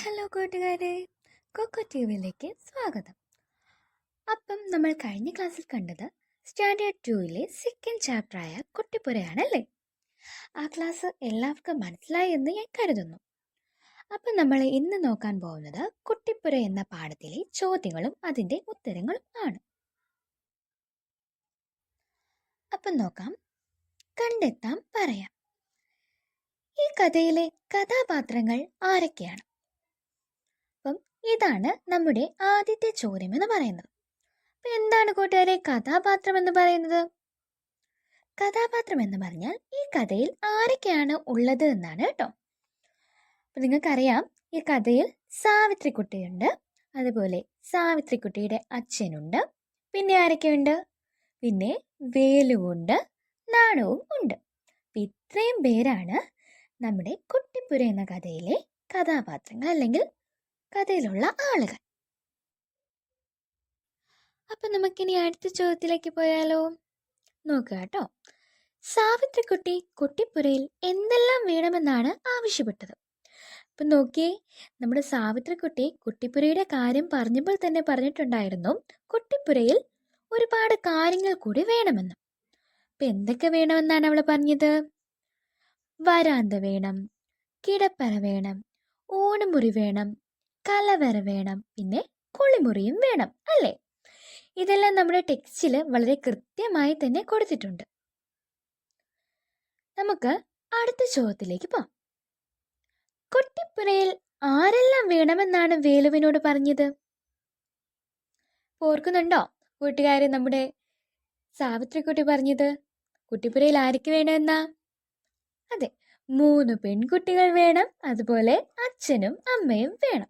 Hello കൂട്ടുകാരെ cocoa T വിയിലേക്ക് സ്വാഗതം. അപ്പം നമ്മൾ കഴിഞ്ഞ ക്ലാസ്സിൽ കണ്ടത് സ്റ്റാൻഡേർഡ് ടൂയിലെ സെക്കൻഡ് ചാപ്റ്ററായ കുട്ടിപ്പുരയാണല്ലേ? ആ ക്ലാസ് എല്ലാവർക്കും മനസ്സിലായി എന്ന് ഞാൻ കരുതുന്നു. അപ്പം നമ്മൾ ഇന്ന് നോക്കാൻ പോകുന്നത് കുട്ടിപ്പുര എന്ന പാഠത്തിലെ ചോദ്യങ്ങളും അതിന്റെ ഉത്തരങ്ങളും ആണ്. അപ്പം നോക്കാം. കണ്ടെത്താം പറയാം. ഈ കഥയിലെ കഥാപാത്രങ്ങൾ ആരൊക്കെയാണ്? അപ്പം ഇതാണ് നമ്മുടെ ആദ്യത്തെ ചോദ്യം എന്ന് പറയുന്നത്. അപ്പം എന്താണ് കൂട്ടുകാരെ കഥാപാത്രം എന്ന് പറയുന്നത്? കഥാപാത്രം എന്ന് പറഞ്ഞാൽ ഈ കഥയിൽ ആരൊക്കെയാണ് ഉള്ളത് എന്നാണ് കേട്ടോ. അപ്പം നിങ്ങൾക്കറിയാം ഈ കഥയിൽ സാവിത്രിക്കുട്ടിയുണ്ട്. അതുപോലെ സാവിത്രിക്കുട്ടിയുടെ അച്ഛനുണ്ട്. പിന്നെ ആരൊക്കെയുണ്ട്? പിന്നെ വേലുവുണ്ട് നാണവും ഉണ്ട്. അപ്പം ഇത്രയും പേരാണ് നമ്മുടെ കുട്ടിപ്പുര എന്ന കഥയിലെ കഥാപാത്രങ്ങൾ അല്ലെങ്കിൽ കഥയിലുള്ള ആളുകൾ. അപ്പൊ നമുക്കിനി അടുത്ത ചോദ്യത്തിലേക്ക് പോയാലോ? നോക്കുക കേട്ടോ. സാവിത്രിക്കുട്ടി കുട്ടിപ്പുരയിൽ എന്തെല്ലാം വേണമെന്നാണ് ആവശ്യപ്പെട്ടത്? അപ്പൊ നോക്കിയേ നമ്മുടെ സാവിത്രിക്കുട്ടി കുട്ടിപ്പുരയുടെ കാര്യം പറഞ്ഞപ്പോൾ തന്നെ പറഞ്ഞിട്ടുണ്ടായിരുന്നു കുട്ടിപ്പുരയിൽ ഒരുപാട് കാര്യങ്ങൾ കൂടി വേണമെന്ന്. അപ്പൊ എന്തൊക്കെ വേണമെന്നാണ് അവൾ പറഞ്ഞത്? വരാന്ത വേണം കിടപ്പറ വേണം ഊണുമുറി വേണം കലവറ വേണം പിന്നെ കുളിമുറിയും വേണം അല്ലേ? ഇതെല്ലാം നമ്മുടെ ടെക്സ്റ്റിൽ വളരെ കൃത്യമായി തന്നെ കൊടുത്തിട്ടുണ്ട്. നമുക്ക് അടുത്ത ചോദ്യത്തിലേക്ക് പോവാം കൊട്ടിപ്പുരയിൽ ആരെല്ലാം വേണമെന്നാണ് വേലുവിനോട് പറഞ്ഞത്? ഓർക്കുന്നുണ്ടോ കൂട്ടുകാരെ നമ്മുടെ സാവിത്രിക്കുട്ടി പറഞ്ഞത്? കുട്ടിപ്പുരയിൽ ആർക്ക് വേണമെന്നാ? അതെ മൂന്ന് പെൺകുട്ടികൾ വേണം അതുപോലെ അച്ഛനും അമ്മയും വേണം.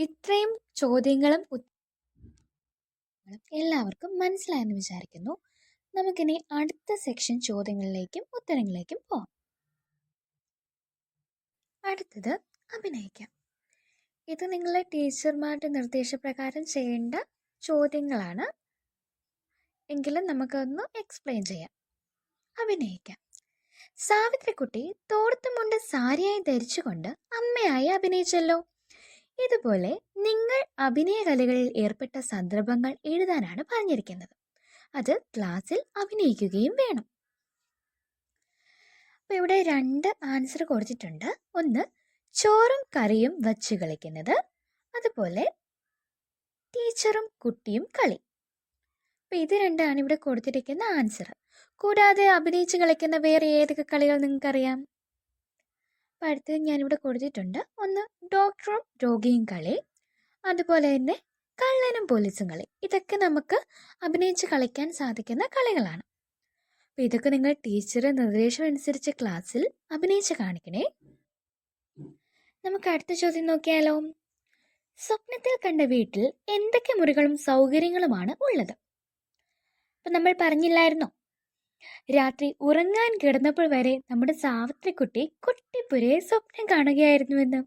ഇത്രയും ചോദ്യങ്ങളും എല്ലാവർക്കും മനസ്സിലായെന്ന് വിചാരിക്കുന്നു. നമുക്കിനി അടുത്ത സെക്ഷൻ ചോദ്യങ്ങളിലേക്കും ഉത്തരങ്ങളിലേക്കും പോവാം. അടുത്തത് അഭിനയിക്കാം. ഇത് നിങ്ങളെ ടീച്ചർമാരുടെ നിർദ്ദേശപ്രകാരം ചെയ്യേണ്ട ചോദ്യങ്ങളാണ്. എങ്കിലും നമുക്കൊന്ന് എക്സ്പ്ലെയിൻ ചെയ്യാം. അഭിനയിക്കാം. സാവിത്രിക്കുട്ടി തോർത്തുമുണ്ട് സാരിയായി ധരിച്ചുകൊണ്ട് അമ്മയായി അഭിനയിച്ചല്ലോ. ഇതുപോലെ നിങ്ങൾ അഭിനയ കലകളിൽ ഏർപ്പെട്ട സന്ദർഭങ്ങൾ എഴുതാനാണ് പറഞ്ഞിരിക്കുന്നത്. അത് ക്ലാസ്സിൽ അഭിനയിക്കുകയും വേണം. അപ്പൊ ഇവിടെ രണ്ട് ആൻസർ കൊടുത്തിട്ടുണ്ട്. ഒന്ന് ചോറും കറിയും വച്ച് കളിക്കുന്നത്. അതുപോലെ ടീച്ചറും കുട്ടിയും കളി. അപ്പൊ ഇത് രണ്ടാണ് ഇവിടെ കൊടുത്തിരിക്കുന്ന ആൻസർ കൂടാതെ അഭിനയിച്ച് കളിക്കുന്ന വേറെ ഏതൊക്കെ കളികൾ നിങ്ങൾക്കറിയാം? അപ്പം അടുത്തത് ഞാനിവിടെ കൊടുത്തിട്ടുണ്ട്. ഒന്ന് ഡോക്ടറും രോഗിയും കളി അതുപോലെ തന്നെ കള്ളനും പോലീസും കളി. ഇതൊക്കെ നമുക്ക് അഭിനയിച്ച് കളിക്കാൻ സാധിക്കുന്ന കളികളാണ്. അപ്പോൾ ഇതൊക്കെ നിങ്ങൾ ടീച്ചറുടെ നിർദ്ദേശം അനുസരിച്ച് ക്ലാസ്സിൽ അഭിനയിച്ച് കാണിക്കണേ. നമുക്ക് അടുത്ത ചോദ്യം നോക്കിയാലോ. സ്വപ്നത്തിൽ കണ്ട വീട്ടിൽ എന്തൊക്കെ മുറികളും സൗകര്യങ്ങളുമാണ് ഉള്ളത്? അപ്പം നമ്മൾ പറഞ്ഞില്ലായിരുന്നോ? രാത്രി ഉറങ്ങാൻ കിടന്നപ്പോൾ വരെ നമ്മുടെ സാവിത്രിക്കുട്ടി കുട്ടിപ്പുരയെ സ്വപ്നം കാണുകയായിരുന്നുവെന്ന്.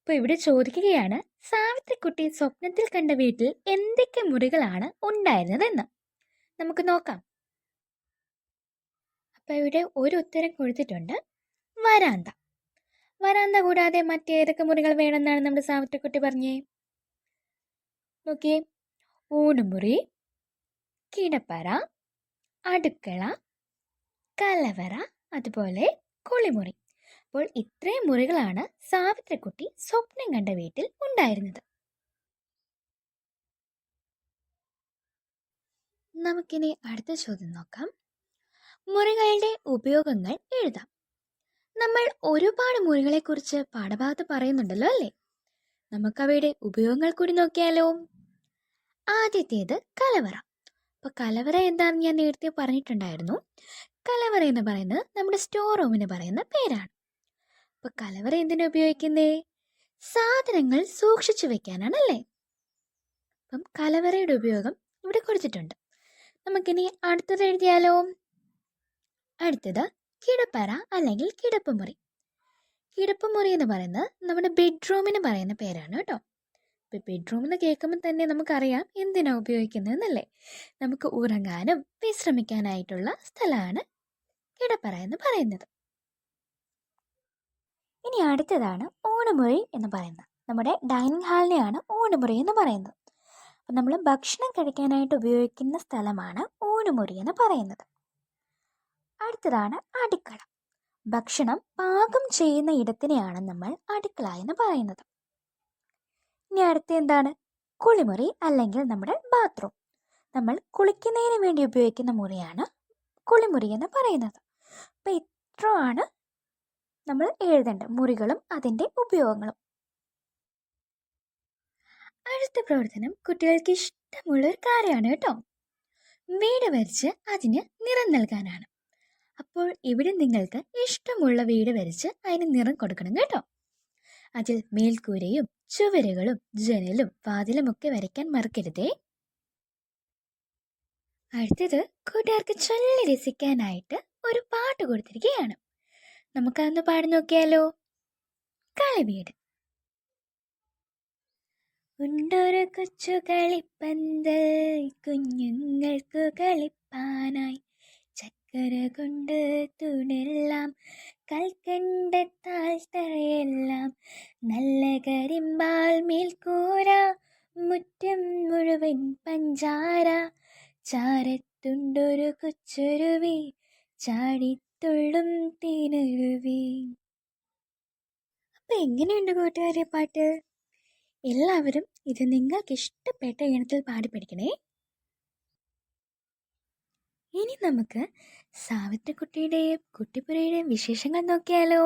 അപ്പൊ ഇവിടെ ചോദിക്കുകയാണ് സാവിത്രിക്കുട്ടി സ്വപ്നത്തിൽ കണ്ട വീട്ടിൽ എന്തൊക്കെ മുറികളാണ് ഉണ്ടായിരുന്നതെന്ന്? നമുക്ക് നോക്കാം. അപ്പൊ ഇവിടെ ഒരു ഉത്തരം കൊടുത്തിട്ടുണ്ട് വരാന്ത. വരാന്ത കൂടാതെ മറ്റേതൊക്കെ മുറികൾ വേണമെന്നാണ് നമ്മുടെ സാവിത്രിക്കുട്ടി പറഞ്ഞേ. നോക്കിയേ ഊണുമുറി കിടപ്പറ അടുക്കള കലവറ അതുപോലെ കുളിമുറി. അപ്പോൾ ഇത്രയും മുറികളാണ് സാവിത്രിക്കുട്ടി സ്വപ്നം കണ്ട വീട്ടിൽ ഉണ്ടായിരുന്നത്. നമുക്കിനി അടുത്ത ചോദ്യം നോക്കാം. മുറികളുടെ ഉപയോഗങ്ങൾ എഴുതാം. നമ്മൾ ഒരുപാട് മുറികളെക്കുറിച്ച് പാഠഭാഗത്ത് പറയുന്നുണ്ടല്ലോ അല്ലേ? നമുക്കവയുടെ ഉപയോഗങ്ങൾ കൂടി നോക്കിയാലോ? ആദ്യത്തേത് കലവറ. അപ്പോൾ കലവറ എന്താണെന്ന് ഞാൻ നേരത്തെ പറഞ്ഞിട്ടുണ്ടായിരുന്നു. കലവറ എന്ന് പറയുന്നത് നമ്മുടെ സ്റ്റോർ റൂമിന് പറയുന്ന പേരാണ്. അപ്പോൾ കലവറ എന്തിനാ ഉപയോഗിക്കുന്നേ? സാധനങ്ങൾ സൂക്ഷിച്ചു വെക്കാനാണല്ലേ? അപ്പം കലവറയുടെ ഉപയോഗം ഇവിടെ കുറിച്ചിട്ടുണ്ട്. നമുക്കിനി അടുത്തത് എഴുതിയാലോ? അടുത്തത് കിടപ്പറ അല്ലെങ്കിൽ കിടപ്പുമുറി. കിടപ്പുമുറി എന്ന് പറയുന്നത് നമ്മുടെ ബെഡ്റൂമിന് പറയുന്ന പേരാണ് കേട്ടോ. ഇപ്പോൾ ബെഡ്റൂം എന്ന് കേൾക്കുമ്പോൾ തന്നെ നമുക്കറിയാം എന്തിനാ ഉപയോഗിക്കുന്നതെന്നല്ലേ? നമുക്ക് ഉറങ്ങാനും വിശ്രമിക്കാനായിട്ടുള്ള സ്ഥലമാണ് കിടപ്പറ എന്ന് പറയുന്നത്. ഇനി അടുത്തതാണ് ഊണുമുറി എന്ന് പറയുന്നത്. നമ്മുടെ ഡൈനിങ് ഹാളിനെയാണ് ഊണുമുറി എന്ന് പറയുന്നത്. അപ്പം നമ്മൾ ഭക്ഷണം കഴിക്കാനായിട്ട് ഉപയോഗിക്കുന്ന സ്ഥലമാണ് ഊണുമുറി എന്ന് പറയുന്നത്. അടുത്തതാണ് അടുക്കള. ഭക്ഷണം പാകം ചെയ്യുന്ന ഇടത്തിനെയാണ് നമ്മൾ അടുക്കള എന്ന് പറയുന്നത്. ഇനി അടുത്ത എന്താണ്? കുളിമുറി അല്ലെങ്കിൽ നമ്മുടെ ബാത്റൂം നമ്മൾ കുളിക്കുന്നതിന് വേണ്ടി ഉപയോഗിക്കുന്ന മുറിയാണ് കുളിമുറി എന്ന് പറയുന്നത്. അപ്പം ഇത്രയാണ് നമ്മൾ എഴുതേണ്ട മുറികളും അതിന്റെ ഉപയോഗങ്ങളും. അടുത്ത പ്രവർത്തനം കുട്ടികൾക്ക് ഇഷ്ടമുള്ള ഒരു കാര്യമാണ് കേട്ടോ. വീട് വരച്ച് അതിന് നിറം നൽകാനാണ്. അപ്പോൾ ഇവിടെ നിങ്ങൾക്ക് ഇഷ്ടമുള്ള വീട് വരച്ച് അതിന് നിറം കൊടുക്കണം കേട്ടോ. അതിൽ മേൽക്കൂരയും ചുവരുകളും ജനലും വാതിലുമൊക്കെ വരയ്ക്കാൻ മറക്കരുതേ. അടുത്തത് കൂട്ടുകാർക്ക് ചൊല്ലി രസിക്കാനായിട്ട് ഒരു പാട്ട് കൊടുത്തിരിക്കുകയാണ്. നമുക്കതൊന്ന് പാടി നോക്കിയാലോ? കളിവീട്. ഉണ്ടൊരു കൊച്ചു കളിപ്പന്തൽ കുഞ്ഞുങ്ങൾക്ക് കളിപ്പാനായി. ചക്കര കൊണ്ട് തുണെല്ലാം കൽക്കണ്ടത്താൽ തറയെല്ലാം നല്ല കരിമ്പാൽ മേൽക്കൂര മുറ്റം മുഴുവൻ പഞ്ചാര. ചാരത്തുണ്ടൊരു കൊച്ചൊരുവി ചാടിത്തുള്ളും തീനുരുവി. അപ്പൊ എങ്ങനെയുണ്ട് കൂട്ടുകാരെ പാട്ട്? എല്ലാവരും ഇത് നിങ്ങൾക്ക് ഇഷ്ടപ്പെട്ട ഈണത്തിൽ പാടി ഇനി നമുക്ക് സാവിത്രിക്കുട്ടിയുടെയും കുട്ടിപ്പുരയുടെയും വിശേഷങ്ങൾ നോക്കിയാലോ.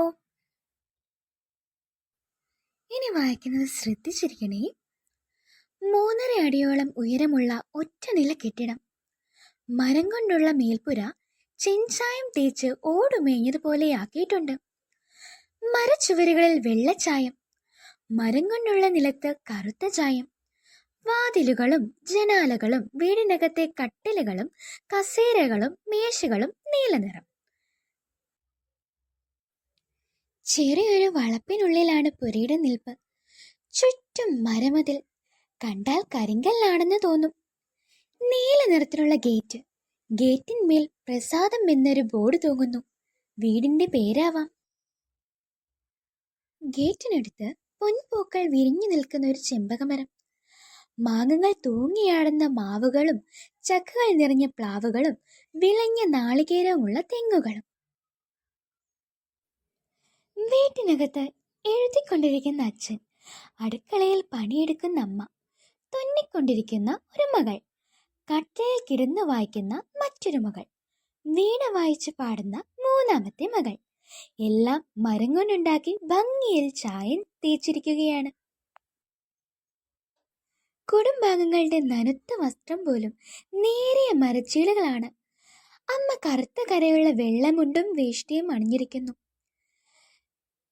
ഇനി വായിക്കുന്നത് ശ്രദ്ധിച്ചിരിക്കണേ. മൂന്നര അടിയോളം ഉയരമുള്ള ഒറ്റ നില കെട്ടിടം. മരം കൊണ്ടുള്ള മേൽപ്പുര ചെഞ്ചായം തേച്ച് ഓടുമേഞ്ഞതുപോലെയാക്കിയിട്ടുണ്ട്. മരച്ചുവരുകളിൽ വെള്ളച്ചായം. മരം കൊണ്ടുള്ള നിലത്ത് കറുത്ത ചായം. വാതിലുകളും ജനാലകളും വീടിനകത്തെ കട്ടിലുകളും കസേരകളും മേശകളും നീലനിറം. ചെറിയൊരു വളപ്പിനുള്ളിലാണ് പുരയുടെ നിൽപ്പ്. ചുറ്റും മരമതിൽ കണ്ടാൽ കരിങ്കല്ലാണെന്ന് തോന്നും. നീല നിറത്തിലുള്ള ഗേറ്റ്. ഗേറ്റിന്മേൽ പ്രസാദം എന്നൊരു ബോർഡ് തൂങ്ങുന്നു. വീടിന്റെ പേരാവാം. ഗേറ്റിനടുത്ത് പൊൻപൂക്കൾ വിരിഞ്ഞു നിൽക്കുന്ന ഒരു ചെമ്പകമരം. മാങ്ങകൾ തൂങ്ങിയാടുന്ന മാവുകളും ചക്കകൾ നിറഞ്ഞ പ്ലാവുകളും വിളഞ്ഞ നാളികേരമുള്ള തെങ്ങുകളും. വീട്ടിനകത്ത് എഴുതിക്കൊണ്ടിരിക്കുന്ന അച്ഛൻ അടുക്കളയിൽ പണിയെടുക്കുന്ന അമ്മ തുന്നിക്കൊണ്ടിരിക്കുന്ന ഒരു മകൾ കട്ടയിൽ കിടന്ന് വായിക്കുന്ന മറ്റൊരു മകൾ വീണ വായിച്ച് പാടുന്ന മൂന്നാമത്തെ മകൾ. എല്ലാം മരം കൊണ്ടുണ്ടാക്കി ഭംഗിയിൽ ചായം തേച്ചിരിക്കുകയാണ്. കുടുംബാംഗങ്ങളുടെ നനുത്ത വസ്ത്രം പോലും നേരിയ മരച്ചീളുകളാണ് അമ്മ കറുത്ത കരയുള്ള വെള്ളമുണ്ടും വേഷ്ടിയും അണിഞ്ഞിരിക്കുന്നു.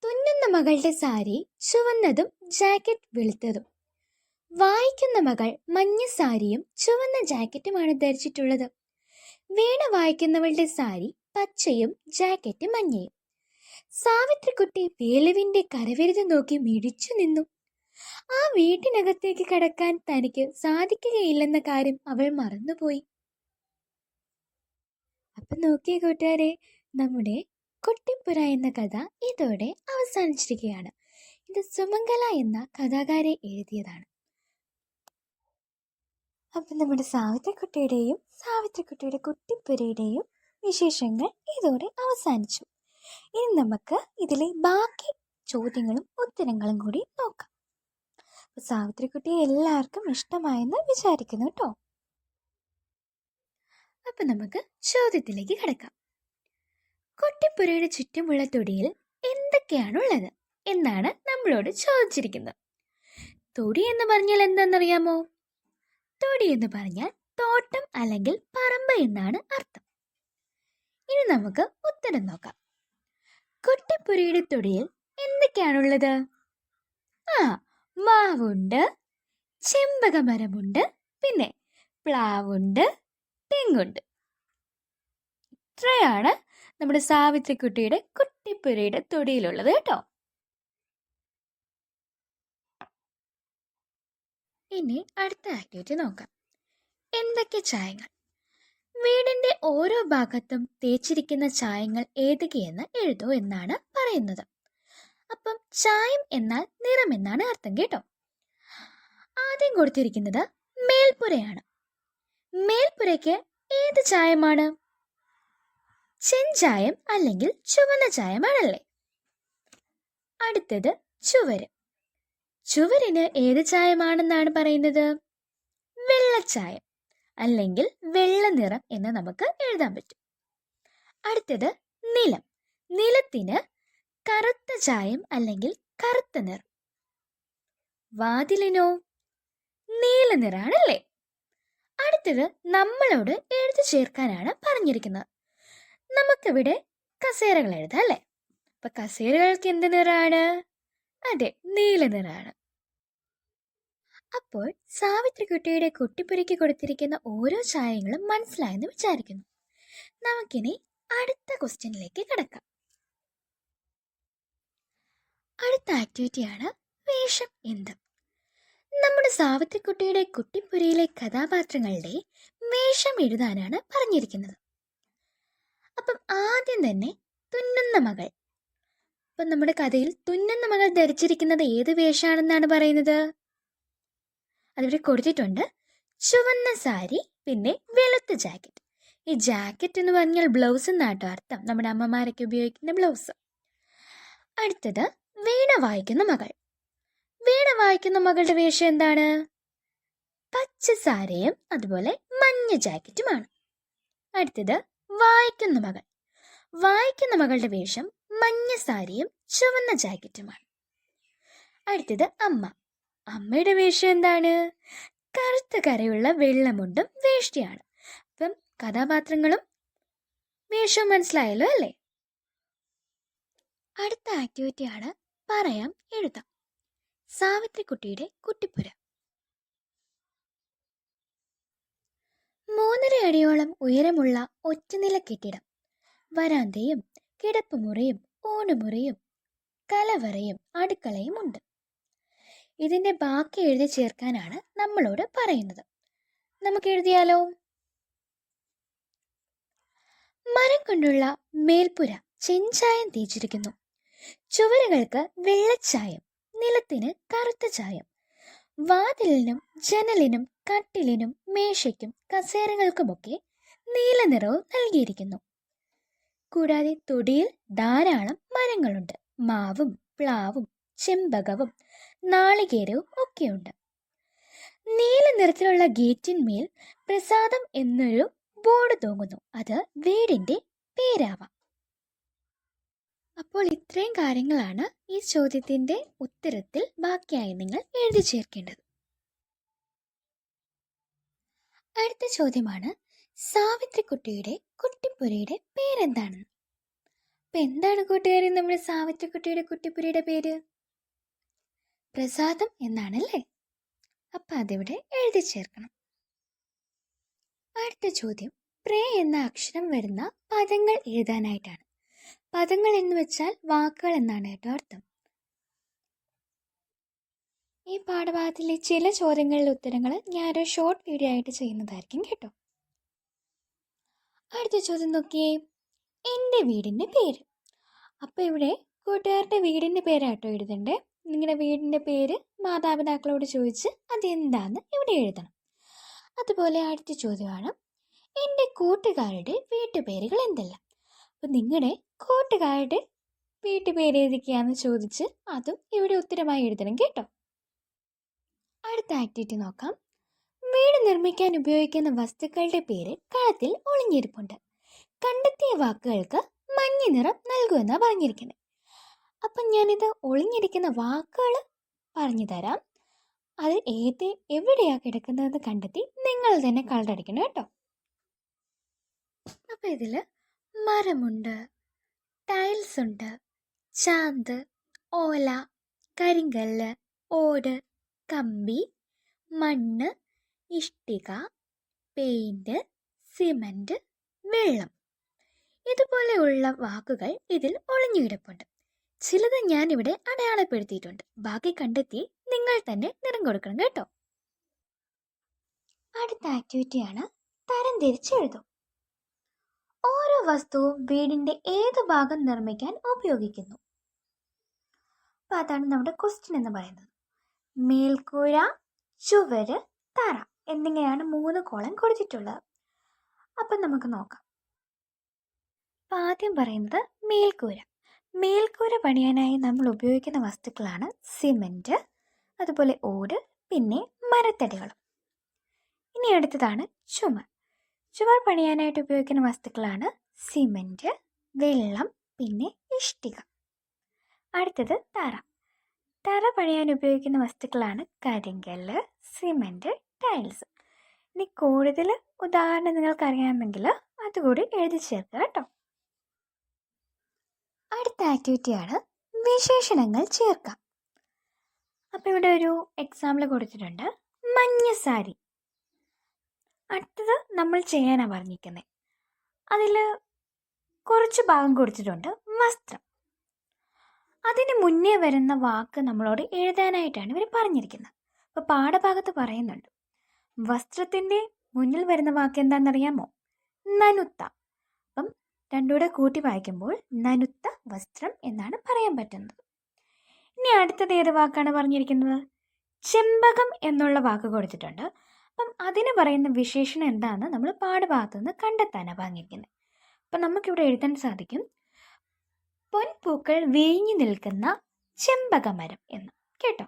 തുന്നുന്ന മകളുടെ സാരി ചുവന്നതും ജാക്കറ്റ് വെളുത്തതും. വായിക്കുന്ന മകൾ മഞ്ഞ സാരിയും ചുവന്ന ജാക്കറ്റുമാണ് ധരിച്ചിട്ടുള്ളത്. വീണ വായിക്കുന്നവളുടെ സാരി പച്ചയും ജാക്കറ്റ് മഞ്ഞയും. സാവിത്രിക്കുട്ടി വേലുവിന്റെ കരവിരുത് നോക്കി മിടിച്ചു നിന്നു. ആ വീട്ടിനകത്തേക്ക് കടക്കാൻ തനിക്ക് സാധിക്കുകയില്ലെന്ന കാര്യം അവൾ മറന്നുപോയി. അപ്പൊ നോക്കിയ കൂട്ടുകാരെ നമ്മുടെ കുട്ടിപ്പുര എന്ന കഥ ഇതോടെ അവസാനിച്ചിരിക്കുകയാണ്. ഇത് സുമംഗല എന്ന കഥാകാരെ എഴുതിയതാണ്. അപ്പം നമ്മുടെ സാവിത്രിക്കുട്ടിയുടെയും സാവിത്രിക്കുട്ടിയുടെ കുട്ടിപ്പുരയുടെയും വിശേഷങ്ങൾ ഇതോടെ അവസാനിച്ചു. ഇനി നമുക്ക് ഇതിലെ ബാക്കി ചോദ്യങ്ങളും ഉത്തരങ്ങളും കൂടി നോക്കാം. സാവിത്രിക്കുട്ടിയെ എല്ലാവർക്കും ഇഷ്ടമായെന്ന് വിചാരിക്കുന്നു കേട്ടോ. അപ്പം നമുക്ക് ചോദ്യത്തിലേക്ക് കിടക്കാം. കുട്ടിപ്പുരയുടെ ചുറ്റുമുള്ള തൊടിയിൽ എന്തൊക്കെയാണുള്ളത് എന്നാണ് നമ്മളോട് ചോദിച്ചിരിക്കുന്നത്. തൊടി എന്ന് പറഞ്ഞാൽ എന്താണെന്നറിയാമോ? തൊടി എന്ന് പറഞ്ഞാൽ തോട്ടം അല്ലെങ്കിൽ പറമ്പ് എന്നാണ് അർത്ഥം. ഇനി നമുക്ക് ഉത്തരം നോക്കാം. കൊട്ടിപ്പുരയുടെ തൊടിയിൽ എന്തൊക്കെയാണുള്ളത്? ആ മാവുണ്ട് ചെമ്പകമരമുണ്ട് പിന്നെ പ്ലാവുണ്ട് തെങ്ങുണ്ട്. ഇത്രയാണ് നമ്മുടെ സാവിത്രിക്കുട്ടിയുടെ കുട്ടിപ്പുരയുടെ തൊടിയിലുള്ളത് കേട്ടോ. ഇനി അടുത്ത ആക്ടിവിറ്റി നോക്കാം. എന്തൊക്കെ ചായങ്ങൾ? വീടിന്റെ ഓരോ ഭാഗത്തും തേച്ചിരിക്കുന്ന ചായങ്ങൾ ഏതൊക്കെയെന്ന് എഴുതൂ എന്നാണ് പറയുന്നത്. അപ്പം ചായം എന്നാൽ നിറം എന്നാണ് അർത്ഥം കേട്ടോ. ആദ്യം കൊടുത്തിരിക്കുന്നത് മേൽപ്പുരയാണ്. മേൽപ്പുരയ്ക്ക് ഏത് ചായമാണ്? ചെഞ്ചായം അല്ലെങ്കിൽ ചുവന്ന ചായമാണല്ലേ? അടുത്തത് ചുവര്. ചുവരിന് ഏത് ചായമാണെന്നാണ് പറയുന്നത്? വെള്ളച്ചായം അല്ലെങ്കിൽ വെള്ള നിറം എന്ന് നമുക്ക് എഴുതാൻ പറ്റും. അടുത്തത് നിലം. നിലത്തിന് കറുത്ത ചായം അല്ലെങ്കിൽ കറുത്ത നിറം. വാതിലിനോ? നീല നിറാണല്ലേ? അടുത്തത് നമ്മളോട് എഴുതി ചേർക്കാനാണ് പറഞ്ഞിരിക്കുന്നത്. നമുക്കിവിടെ കസേരകൾ എഴുതാം അല്ലേ? അപ്പൊ കസേരകൾക്ക് എന്ത് നിറാണ്? അതെ നീല നിറാണ്. അപ്പോൾ സാവിത്രി കുട്ടിയുടെ കുട്ടിപ്പുരയ്ക്ക് കൊടുത്തിരിക്കുന്ന ഓരോ ചായങ്ങളും മനസ്സിലായെന്ന് വിചാരിക്കുന്നു. നമുക്കിനി അടുത്ത ക്വസ്റ്റ്യനിലേക്ക് കിടക്കാം. അടുത്ത ആക്ടിവിറ്റിയാണ് വേഷം എന്ത്? നമ്മുടെ സാവിത്രിക്കുട്ടിയുടെ കുട്ടിപ്പുരയിലെ കഥാപാത്രങ്ങളുടെ വേഷം എഴുതാനാണ് പറഞ്ഞിരിക്കുന്നത്. അപ്പം ആദ്യം തന്നെ തുന്നുന്ന മകൾ. അപ്പം നമ്മുടെ കഥയിൽ തുന്നുന്ന മകൾ ധരിച്ചിരിക്കുന്നത് ഏത് വേഷമാണെന്നാണ് പറയുന്നത്? അതിവിടെ കൊടുത്തിട്ടുണ്ട്. ചുവന്ന സാരി പിന്നെ വെളുത്ത ജാക്കറ്റ്. ഈ ജാക്കറ്റ് എന്ന് പറഞ്ഞാൽ ബ്ലൗസ് എന്നാട്ടോ അർത്ഥം. നമ്മുടെ അമ്മമാരൊക്കെ ഉപയോഗിക്കുന്ന ബ്ലൗസ്. അടുത്തത് വീണ വായിക്കുന്ന മകൾ. വീണ വായിക്കുന്ന മകളുടെ വേഷം എന്താണ്? പച്ച സാരയും അതുപോലെ മഞ്ഞ ജാക്കറ്റുമാണ്. അടുത്തത് വായിക്കുന്ന മകൾ. വായിക്കുന്ന മകളുടെ വേഷം മഞ്ഞ സാരിയും ചുവന്ന ജാക്കറ്റുമാണ്. അടുത്തത് അമ്മ. അമ്മയുടെ വേഷം എന്താണ്? കറുത്ത കരയുള്ള വെള്ളമുണ്ടും വേഷ്ടിയാണ്. അപ്പം കഥാപാത്രങ്ങളും വേഷവും മനസ്സിലായല്ലോ അല്ലേ? അടുത്ത ആക്ടിവിറ്റിയാണ് പറയാം എഴുതാം. സാവിത്രിക്കുട്ടിയുടെ കുട്ടിപ്പുര. മൂന്നര അടിയോളം ഉയരമുള്ള ഒറ്റനില കെട്ടിടം. വരാന്തയും കിടപ്പുമുറിയും ഊണുമുറിയും കലവറയും അടുക്കളയും ഉണ്ട്. ഇതിന്റെ ബാക്കി എഴുതി ചേർക്കാനാണ് നമ്മളോട് പറയുന്നത്. നമുക്ക് എഴുതിയാലോ? മരം കൊണ്ടുള്ള മേൽപ്പുര ചെഞ്ചായം തേച്ചിരിക്കുന്നു. ചുവരുകൾക്ക് വെള്ളച്ചായം നിലത്തിന് കറുത്ത ചായം. വാതിലിനും ജനലിനും കട്ടിലിനും മേശയ്ക്കും കസേരകൾക്കുമൊക്കെ നീല നിറവും നൽകിയിരിക്കുന്നു. കൂടാതെ തൊടിയിൽ ധാരാളം മരങ്ങളുണ്ട്. മാവും പ്ലാവും ചെമ്പകവും നാളികേരവും ഒക്കെയുണ്ട്. നീല നിറത്തിലുള്ള ഗേറ്റിന്മേൽ പ്രസാദം എന്നൊരു ബോർഡ് തൂങ്ങുന്നു. അത് വീടിന്റെ പേരാവാം. അപ്പോൾ ഇത്രയും കാര്യങ്ങളാണ് ഈ ചോദ്യത്തിന്റെ ഉത്തരത്തിൽ ബാക്കിയായി നിങ്ങൾ എഴുതി ചേർക്കേണ്ടത്. അടുത്ത ചോദ്യമാണ് സാവിത്രിക്കുട്ടിയുടെ കുട്ടിപ്പുരയുടെ പേരെന്താണെന്ന് അപ്പൊ എന്താണ് കൂട്ടുകാരി നമ്മുടെ സാവിത്രിക്കുട്ടിയുടെ കുട്ടിപ്പുരയുടെ പേര്? പ്രസാദം എന്നാണ് എന്നാണല്ലേ? അപ്പൊ അതിവിടെ എഴുതി ചേർക്കണം. അടുത്ത ചോദ്യം പ്രേ എന്ന അക്ഷരം വരുന്ന പദങ്ങൾ എഴുതാനായിട്ടാണ്. പദങ്ങൾ എന്ന് വെച്ചാൽ വാക്കുകൾ എന്നാണ് കേട്ടോ അർത്ഥം. ഈ പാഠഭാഗത്തിലെ ചില ചോദ്യങ്ങളുടെ ഉത്തരങ്ങൾ ഞാനൊരു ഷോർട്ട് വീഡിയോ ആയിട്ട് ചെയ്യുന്നതായിരിക്കും കേട്ടോ. അടുത്ത ചോദ്യം നോക്കിയേ. എന്റെ വീടിന്റെ പേര്. അപ്പോൾ ഇവിടെ കൂട്ടുകാരുടെ വീടിന്റെ പേരാട്ടോ എഴുതണ്ടേ. നിങ്ങളുടെ വീടിന്റെ പേര് മാതാപിതാക്കളോട് ചോദിച്ച് അതെന്താന്ന് ഇവിടെ എഴുതണം. അതുപോലെ അടുത്ത ചോദ്യമാണ്. എന്റെ കൂട്ടുകാരുടെ വീട്ടുപേരുകൾ എന്തെല്ലാം? അപ്പം നിങ്ങളുടെ കൂട്ടുകാരുടെ വീട്ടുപേര് ഏതൊക്കെയാണെന്ന് ചോദിച്ച് അതും ഇവിടെ ഉത്തരമായി എഴുതണം കേട്ടോ. അടുത്ത ആക്ടിവിറ്റി നോക്കാം. വീട് നിർമ്മിക്കാൻ ഉപയോഗിക്കുന്ന വസ്തുക്കളുടെ പേര് കളത്തിൽ ഒളിഞ്ഞിരിപ്പുണ്ട്. കണ്ടെത്തിയ വാക്കുകൾക്ക് മഞ്ഞ നിറം നൽകുമെന്നാണ് പറഞ്ഞിരിക്കുന്നത് അപ്പം ഞാനിത് ഒളിഞ്ഞിരിക്കുന്ന വാക്കുകൾ പറഞ്ഞു തരാം. അത് ഏത് എവിടെയാ കിടക്കുന്നതെന്ന് കണ്ടെത്തി നിങ്ങൾ തന്നെ കളറടിക്കണം കേട്ടോ. അപ്പം ഇതിൽ മരമുണ്ട്. ടൈൽസ് ഉണ്ട്. ചാന്ത് ഓല കരിങ്കല്ല് ഓട് കമ്പി മണ്ണ് ഇഷ്ടിക പെയിന്റ് സിമന്റ് വെള്ളം. ഇതുപോലെയുള്ള വാക്കുകൾ ഇതിൽ ഒളിഞ്ഞു കിടപ്പുണ്ട് ചിലത് ഞാനിവിടെ അടയാളപ്പെടുത്തിയിട്ടുണ്ട്. ബാക്കി കണ്ടെത്തി നിങ്ങൾ തന്നെ നിറം കൊടുക്കണം കേട്ടോ. അടുത്ത ആക്ടിവിറ്റിയാണ് തരം തിരിച്ചെഴുതും വസ്തുവും വീടിന്റെ ഏത് ഭാഗം നിർമ്മിക്കാൻ ഉപയോഗിക്കുന്നു? അപ്പോൾ അതാണ് നമ്മുടെ ക്വസ്റ്റ്യൻ എന്ന് പറയുന്നത്. മേൽക്കൂര ചുവര് തറ എന്നിങ്ങനെയാണ് മൂന്ന് കോളം കൊടുത്തിട്ടുള്ളത്. അപ്പം നമുക്ക് നോക്കാം. അപ്പം ആദ്യം പറയുന്നത് മേൽക്കൂര. മേൽക്കൂര പണിയാനായി നമ്മൾ ഉപയോഗിക്കുന്ന വസ്തുക്കളാണ് സിമെന്റ് അതുപോലെ ഓട് പിന്നെ മരത്തടികളും ഇനി അടുത്തതാണ് ചുമർ. ചുമർ പണിയാനായിട്ട് ഉപയോഗിക്കുന്ന വസ്തുക്കളാണ് സിമന്റ് വെള്ളം പിന്നെ ഇഷ്ടിക. അടുത്തത് തറ. തറ പണിയാൻ ഉപയോഗിക്കുന്ന വസ്തുക്കളാണ് കരിങ്കല്ല് സിമന്റ് ടൈൽസ്. ഇനി കൂടുതൽ ഉദാഹരണം നിങ്ങൾക്ക് അറിയാമെങ്കിൽ അതുകൂടി എഴുതി ചേർക്കുക കേട്ടോ. അടുത്ത ആക്ടിവിറ്റിയാണ് വിശേഷണങ്ങൾ ചേർക്കാം. അപ്പം ഇവിടെ ഒരു എക്സാമ്പിൾ കൊടുത്തിട്ടുണ്ട്. മഞ്ഞ സാരി. അടുത്തത് നമ്മൾ ചെയ്യാനാണ് പറഞ്ഞിരിക്കുന്നത് അതിൽ കുറച്ച് ഭാഗം കൊടുത്തിട്ടുണ്ട്. വസ്ത്രം. അതിന് മുന്നേ വരുന്ന വാക്ക് നമ്മളോട് എഴുതാനായിട്ടാണ് ഇവർ പറഞ്ഞിരിക്കുന്നത്. അപ്പോൾ പാഠഭാഗത്ത് പറയുന്നുണ്ട്. വസ്ത്രത്തിന്റെ മുന്നിൽ വരുന്ന വാക്ക് എന്താണെന്നറിയാമോ? നനുത്ത. അപ്പം രണ്ടുകൂടെ കൂട്ടി വായിക്കുമ്പോൾ നനുത്ത വസ്ത്രം എന്നാണ് പറയാൻ പറ്റുന്നത്. ഇനി അടുത്തത് ഏത് വാക്കാണ് പറഞ്ഞിരിക്കുന്നത്? ചെമ്പകം എന്നുള്ള വാക്ക് കൊടുത്തിട്ടുണ്ട്. അപ്പം അതിന് പറയുന്ന വിശേഷണം എന്താണെന്ന് നമ്മൾ പാഠഭാഗത്തു നിന്ന് കണ്ടെത്താനാണ് പറഞ്ഞിരിക്കുന്നത് അപ്പം നമുക്കിവിടെ എഴുതാൻ സാധിക്കും. പൊൻപൂക്കൾ വീഞ്ഞു നിൽക്കുന്ന ചെമ്പകമരം എന്ന്. കേട്ടോ?